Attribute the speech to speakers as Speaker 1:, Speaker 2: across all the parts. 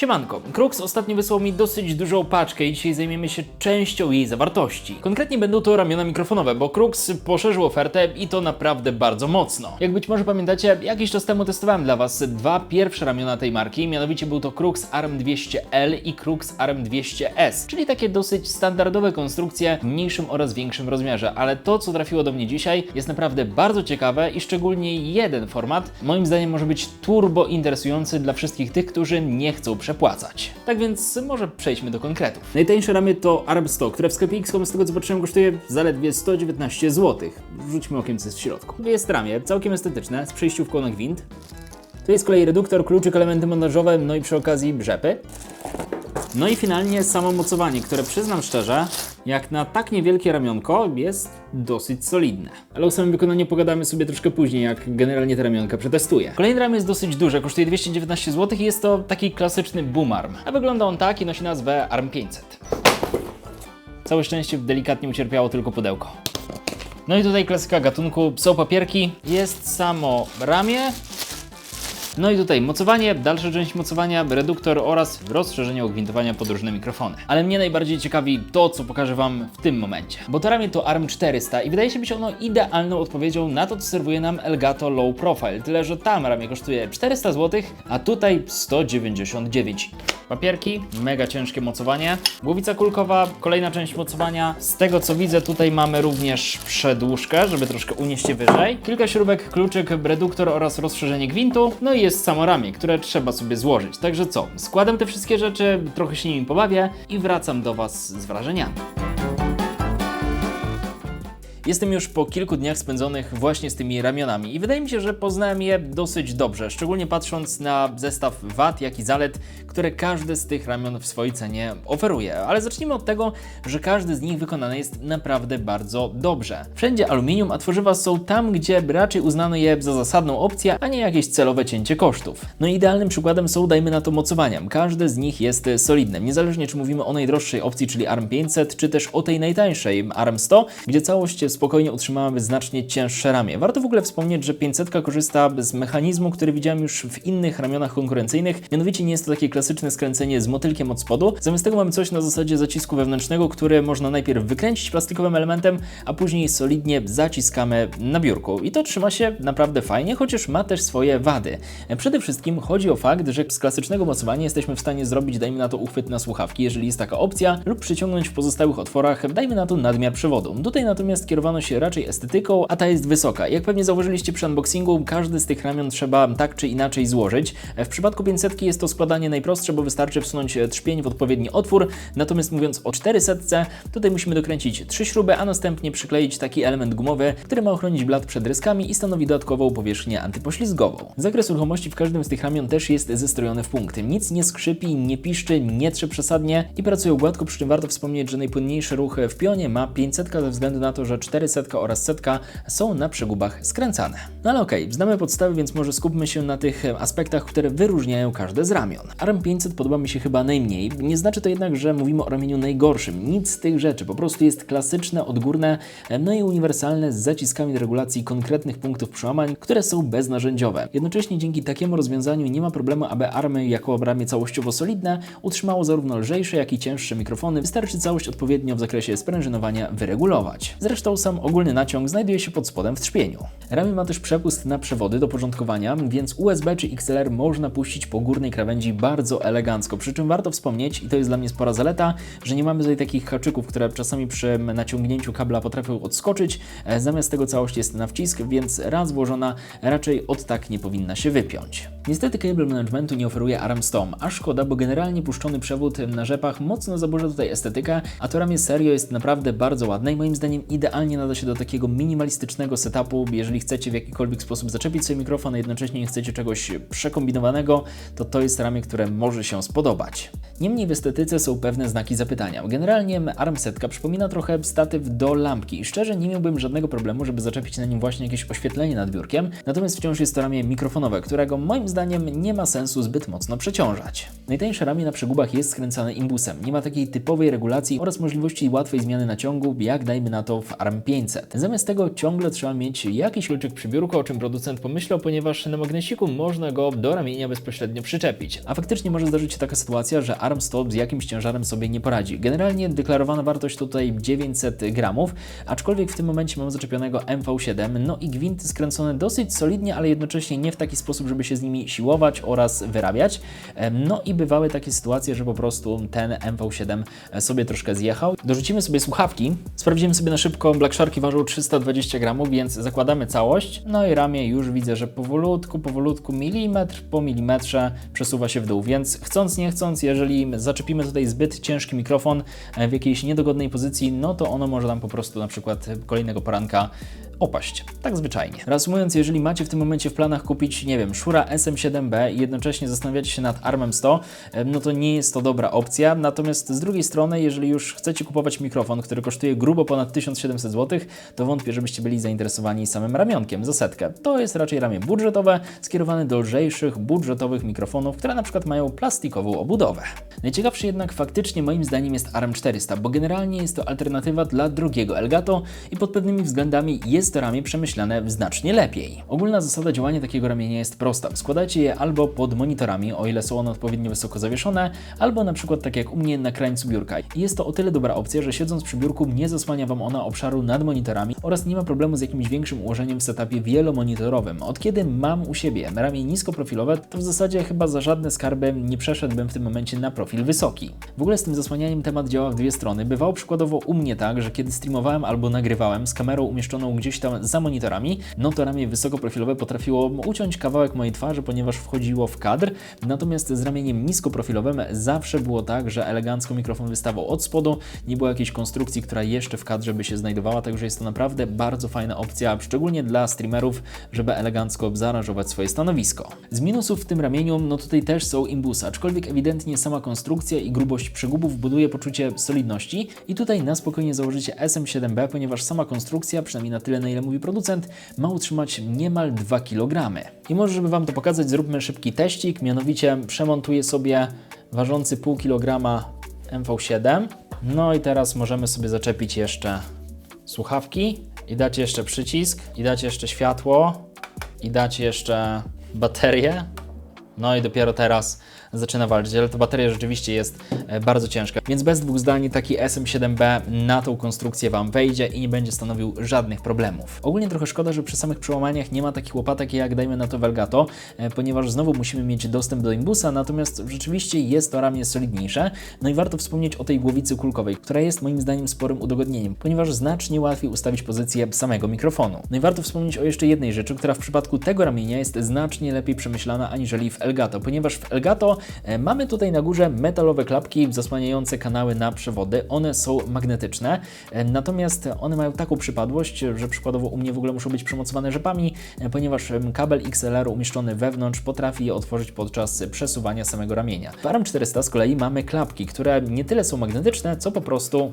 Speaker 1: Siemanko, Krux ostatnio wysłał mi dosyć dużą paczkę i dzisiaj zajmiemy się częścią jej zawartości. Konkretnie będą to ramiona mikrofonowe, bo Krux poszerzył ofertę i to naprawdę bardzo mocno. Jak być może pamiętacie, jakiś czas temu testowałem dla Was dwa pierwsze ramiona tej marki, mianowicie był to Krux Arm 200L i Krux Arm 200S, czyli takie dosyć standardowe konstrukcje w mniejszym oraz większym rozmiarze, ale to co trafiło do mnie dzisiaj jest naprawdę bardzo ciekawe i szczególnie jeden format moim zdaniem może być turbo interesujący dla wszystkich tych, którzy nie chcą przepłacać. Tak więc może przejdźmy do konkretów. Najtańsze ramię to Arm 100, które w sklepie XCOM z tego co patrzyłem kosztuje zaledwie 119 zł. Rzućmy okiem co jest w środku. Jest ramię, całkiem estetyczne, z przejściówką na gwint. Tu jest z kolei reduktor, kluczyk, elementy montażowe, no i przy okazji brzepy. No i finalnie samo mocowanie, które przyznam szczerze, jak na tak niewielkie ramionko jest dosyć solidne. Ale o samym wykonaniu pogadamy sobie troszkę później, jak generalnie te ramionka przetestuję. Kolejny ramię jest dosyć duże, kosztuje 219 zł i jest to taki klasyczny boom arm. A wygląda on tak i nosi nazwę Arm 500. Całe szczęście delikatnie ucierpiało tylko pudełko. No i tutaj klasyka gatunku, są papierki, jest samo ramię, no i tutaj mocowanie, dalsza część mocowania, reduktor oraz rozszerzenie ogwintowania pod różne mikrofony. Ale mnie najbardziej ciekawi to, co pokażę Wam w tym momencie. Bo to ramię to ARM 400 i wydaje się być ono idealną odpowiedzią na to, co serwuje nam Elgato Low Profile. Tyle, że tam ramię kosztuje 400 zł, a tutaj 199. Papierki, mega ciężkie mocowanie. Głowica kulkowa, kolejna część mocowania. Z tego co widzę, tutaj mamy również przedłużkę, żeby troszkę unieść je wyżej. Kilka śrubek, kluczyk, reduktor oraz rozszerzenie gwintu. No i jest samo ramię, które trzeba sobie złożyć. Także co, składam te wszystkie rzeczy, trochę się nimi pobawię i wracam do Was z wrażeniami. Jestem już po kilku dniach spędzonych właśnie z tymi ramionami i wydaje mi się, że poznałem je dosyć dobrze, szczególnie patrząc na zestaw wad, jak i zalet, które każdy z tych ramion w swojej cenie oferuje. Ale zacznijmy od tego, że każdy z nich wykonany jest naprawdę bardzo dobrze. Wszędzie aluminium, a tworzywa są tam, gdzie raczej uznano je za zasadną opcję, a nie jakieś celowe cięcie kosztów. No i idealnym przykładem są, dajmy na to, mocowania. Każde z nich jest solidne, niezależnie czy mówimy o najdroższej opcji, czyli ARM 500, czy też o tej najtańszej ARM 100, gdzie całość spokojnie utrzymałaby znacznie cięższe ramię. Warto w ogóle wspomnieć, że 500 korzysta z mechanizmu, który widziałem już w innych ramionach konkurencyjnych, mianowicie nie jest to takie klasyczne skręcenie z motylkiem od spodu. Zamiast tego mamy coś na zasadzie zacisku wewnętrznego, który można najpierw wykręcić plastikowym elementem, a później solidnie zaciskamy na biurku. I to trzyma się naprawdę fajnie, chociaż ma też swoje wady. Przede wszystkim chodzi o fakt, że z klasycznego mocowania jesteśmy w stanie zrobić, dajmy na to, uchwyt na słuchawki, jeżeli jest taka opcja, lub przyciągnąć w pozostałych otworach, dajmy na to, nadmiar przewodu. Tutaj natomiast kierowano się raczej estetyką, a ta jest wysoka. Jak pewnie zauważyliście przy unboxingu, każdy z tych ramion trzeba tak czy inaczej złożyć. W przypadku 500 jest to składanie najprostsze, bo wystarczy wsunąć trzpień w odpowiedni otwór, natomiast mówiąc o 400, tutaj musimy dokręcić trzy śruby, a następnie przykleić taki element gumowy, który ma ochronić blat przed ryskami i stanowi dodatkową powierzchnię antypoślizgową. Zakres ruchomości w każdym z tych ramion też jest zestrojony w punkty. Nic nie skrzypi, nie piszczy, nie trze przesadnie i pracują gładko, przy czym warto wspomnieć, że najpłynniejszy ruch w pionie ma 500 ze względu na to, że 400 oraz setka są na przegubach skręcane. No ale okej, okay, znamy podstawy, więc może skupmy się na tych aspektach, które wyróżniają każde z ramion. ARM 500 podoba mi się chyba najmniej, nie znaczy to jednak, że mówimy o ramieniu najgorszym. Nic z tych rzeczy, po prostu jest klasyczne, odgórne, no i uniwersalne z zaciskami do regulacji konkretnych punktów przełamań, które są beznarzędziowe. Jednocześnie dzięki takiemu rozwiązaniu nie ma problemu, aby army jako ramię całościowo solidne utrzymało zarówno lżejsze, jak i cięższe mikrofony. Wystarczy całość odpowiednio w zakresie sprężynowania wyregulować. Zresztą sam ogólny naciąg znajduje się pod spodem w trzpieniu. Ramię ma też przepust na przewody do porządkowania, więc USB czy XLR można puścić po górnej krawędzi bardzo elegancko. Przy czym warto wspomnieć, i to jest dla mnie spora zaleta, że nie mamy tutaj takich haczyków, które czasami przy naciągnięciu kabla potrafią odskoczyć. E, Zamiast tego całość jest na wcisk, więc raz włożona raczej od tak nie powinna się wypiąć. Niestety cable managementu nie oferuje ARM 100, a szkoda, bo generalnie puszczony przewód na rzepach mocno zaburza tutaj estetykę, a to ramię serio jest naprawdę bardzo ładne i moim zdaniem idealnie nada się do takiego minimalistycznego setupu. Jeżeli chcecie w jakikolwiek sposób zaczepić sobie mikrofon, a jednocześnie nie chcecie czegoś przekombinowanego, to to jest ramię, które może się spodobać. Niemniej w estetyce są pewne znaki zapytania. Generalnie ARM setka przypomina trochę statyw do lampki i szczerze nie miałbym żadnego problemu, żeby zaczepić na nim właśnie jakieś oświetlenie nad biurkiem, natomiast wciąż jest to ramię mikrofonowe, którego moim zdaniem nie ma sensu zbyt mocno przeciążać. Najtańsze ramię na przegubach jest skręcane imbusem, nie ma takiej typowej regulacji oraz możliwości łatwej zmiany naciągu, jak dajmy na to w ARM 500. Zamiast tego ciągle trzeba mieć jakiś kluczyk przy biurku, o czym producent pomyślał, ponieważ na magnesiku można go do ramienia bezpośrednio przyczepić. A faktycznie może zdarzyć się taka sytuacja, że ARM 100 z jakimś ciężarem sobie nie poradzi. Generalnie deklarowana wartość tutaj 900 gramów, aczkolwiek w tym momencie mam zaczepionego MV7, no i gwinty skręcone dosyć solidnie, ale jednocześnie nie w taki sposób, żeby się z nimi siłować oraz wyrabiać. No i bywały takie sytuacje, że po prostu ten MV7 sobie troszkę zjechał. Dorzucimy sobie słuchawki. Sprawdziłem sobie na szybko, Black Sharki ważą 320 gramów, więc zakładamy całość. No i ramię już widzę, że powolutku, powolutku, milimetr po milimetrze przesuwa się w dół, więc chcąc, nie chcąc, jeżeli zaczepimy tutaj zbyt ciężki mikrofon w jakiejś niedogodnej pozycji, no to ono może nam po prostu na przykład kolejnego poranka opaść. Tak zwyczajnie. Reasumując, jeżeli macie w tym momencie w planach kupić, nie wiem, Shura SM7B i jednocześnie zastanawiacie się nad ARMem 100, no to nie jest to dobra opcja. Natomiast z drugiej strony, jeżeli już chcecie kupować mikrofon, który kosztuje grubo ponad 1700 zł, to wątpię, żebyście byli zainteresowani samym ramionkiem za setkę. To jest raczej ramię budżetowe, skierowane do lżejszych, budżetowych mikrofonów, które na przykład mają plastikową obudowę. Najciekawszy jednak faktycznie moim zdaniem jest RM400, bo generalnie jest to alternatywa dla drugiego Elgato i pod pewnymi względami jest to ramię przemyślane znacznie lepiej. Ogólna zasada działania takiego ramienia jest prosta. Składajcie je albo pod monitorami, o ile są one odpowiednio wysoko zawieszone, albo na przykład tak jak u mnie na krańcu biurka. Jest to o tyle dobra opcja, że siedząc przy biurku nie zasłania Wam ona obszaru nad monitorami oraz nie ma problemu z jakimś większym ułożeniem w setupie wielomonitorowym. Od kiedy mam u siebie ramię niskoprofilowe, to w zasadzie chyba za żadne skarby nie przeszedłbym w tym momencie na profil wysoki. W ogóle z tym zasłanianiem temat działa w dwie strony. Bywało przykładowo u mnie tak, że kiedy streamowałem albo nagrywałem z kamerą umieszczoną gdzieś tam za monitorami, no to ramię wysokoprofilowe potrafiło uciąć kawałek mojej twarzy, ponieważ wchodziło w kadr. Natomiast z ramieniem niskoprofilowym zawsze było tak, że elegancko mikrofon wystawał od spodu, nie było jakiejś konstrukcji, która jeszcze w kadrze by się znajdowała, także jest to naprawdę bardzo fajna opcja, szczególnie dla streamerów, żeby elegancko zaaranżować swoje stanowisko. Z minusów w tym ramieniu, no tutaj też są imbusy, aczkolwiek ewidentnie sama konstrukcja i grubość przegubów buduje poczucie solidności i tutaj na spokojnie założycie SM7B, ponieważ sama konstrukcja, przynajmniej na tyle na ile mówi producent, ma utrzymać niemal 2 kg. I może, żeby Wam to pokazać, zróbmy szybki teścik, mianowicie przemontuję sobie ważący pół kilograma MV7. No i teraz możemy sobie zaczepić jeszcze słuchawki i dać jeszcze przycisk, i dać jeszcze światło, i dać jeszcze baterię. No i dopiero teraz zaczyna walczyć, ale ta bateria rzeczywiście jest e, bardzo ciężka. Więc bez dwóch zdań taki SM7B na tą konstrukcję Wam wejdzie i nie będzie stanowił żadnych problemów. Ogólnie trochę szkoda, że przy samych przełamaniach nie ma takich łopatek jak dajmy na to Velgato, e, ponieważ znowu musimy mieć dostęp do imbusa, natomiast rzeczywiście jest to ramię solidniejsze. No i warto wspomnieć o tej głowicy kulkowej, która jest moim zdaniem sporym udogodnieniem, ponieważ znacznie łatwiej ustawić pozycję samego mikrofonu. No i warto wspomnieć o jeszcze jednej rzeczy, która w przypadku tego ramienia jest znacznie lepiej przemyślana aniżeli w Elgato, ponieważ w Elgato mamy tutaj na górze metalowe klapki zasłaniające kanały na przewody. One są magnetyczne, e, natomiast one mają taką przypadłość, że przykładowo u mnie w ogóle muszą być przymocowane rzepami, e, ponieważ kabel XLR umieszczony wewnątrz potrafi je otworzyć podczas przesuwania samego ramienia. W RM400 z kolei mamy klapki, które nie tyle są magnetyczne, co po prostu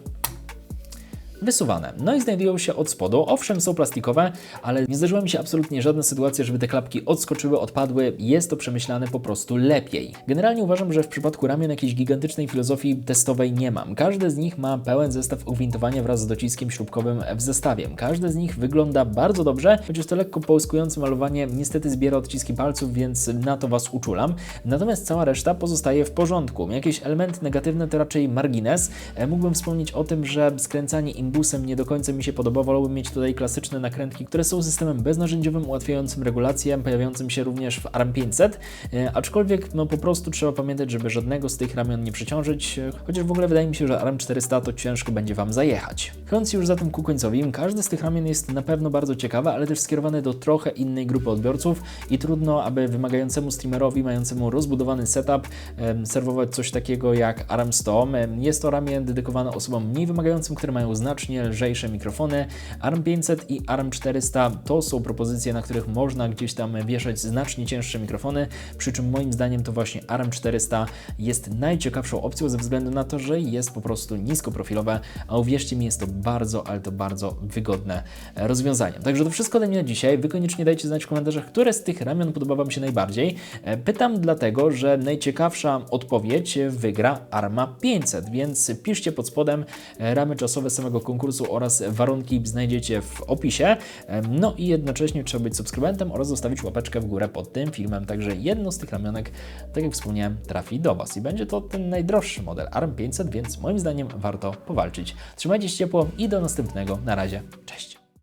Speaker 1: wysuwane. No i znajdują się od spodu. Owszem, są plastikowe, ale nie zdarzyła mi się absolutnie żadna sytuacja, żeby te klapki odskoczyły, odpadły. Jest to przemyślane po prostu lepiej. Generalnie uważam, że w przypadku ramion jakiejś gigantycznej filozofii testowej nie mam. Każdy z nich ma pełen zestaw ugwintowania wraz z dociskiem śrubkowym w zestawie. Każdy z nich wygląda bardzo dobrze, chociaż to lekko połyskujące malowanie niestety zbiera odciski palców, więc na to Was uczulam. Natomiast cała reszta pozostaje w porządku. Jakieś elementy negatywne to raczej margines. E, mógłbym wspomnieć o tym, że skręcanie im Nimbusem nie do końca mi się podoba. Wolałbym mieć tutaj klasyczne nakrętki, które są systemem beznarzędziowym, ułatwiającym regulację, pojawiającym się również w ARM500, e, aczkolwiek no po prostu trzeba pamiętać, żeby żadnego z tych ramion nie przeciążyć, e, chociaż w ogóle wydaje mi się, że ARM400 to ciężko będzie Wam zajechać. Chodząc już zatem ku końcowi, każdy z tych ramion jest na pewno bardzo ciekawy, ale też skierowany do trochę innej grupy odbiorców i trudno, aby wymagającemu streamerowi, mającemu rozbudowany setup, serwować coś takiego jak ARM100. E, jest to ramię dedykowane osobom mniej wymagającym, które mają znacznie znacznie lżejsze mikrofony. ARM500 i ARM400 to są propozycje, na których można gdzieś tam wieszać znacznie cięższe mikrofony, przy czym moim zdaniem to właśnie ARM400 jest najciekawszą opcją ze względu na to, że jest po prostu niskoprofilowe, a uwierzcie mi, jest to bardzo, ale to bardzo wygodne rozwiązanie. Także to wszystko ode mnie na dzisiaj. Wy koniecznie dajcie znać w komentarzach, które z tych ramion podoba Wam się najbardziej. E, pytam dlatego, że najciekawsza odpowiedź wygra ARMA 500, więc piszcie pod spodem ramy czasowe samego konkursu oraz warunki znajdziecie w opisie. No i jednocześnie trzeba być subskrybentem oraz zostawić łapeczkę w górę pod tym filmem. Także jedno z tych ramionek, tak jak wspomniałem, trafi do Was i będzie to ten najdroższy model ARM 500, więc moim zdaniem warto powalczyć. Trzymajcie się ciepło i do następnego. Na razie. Cześć.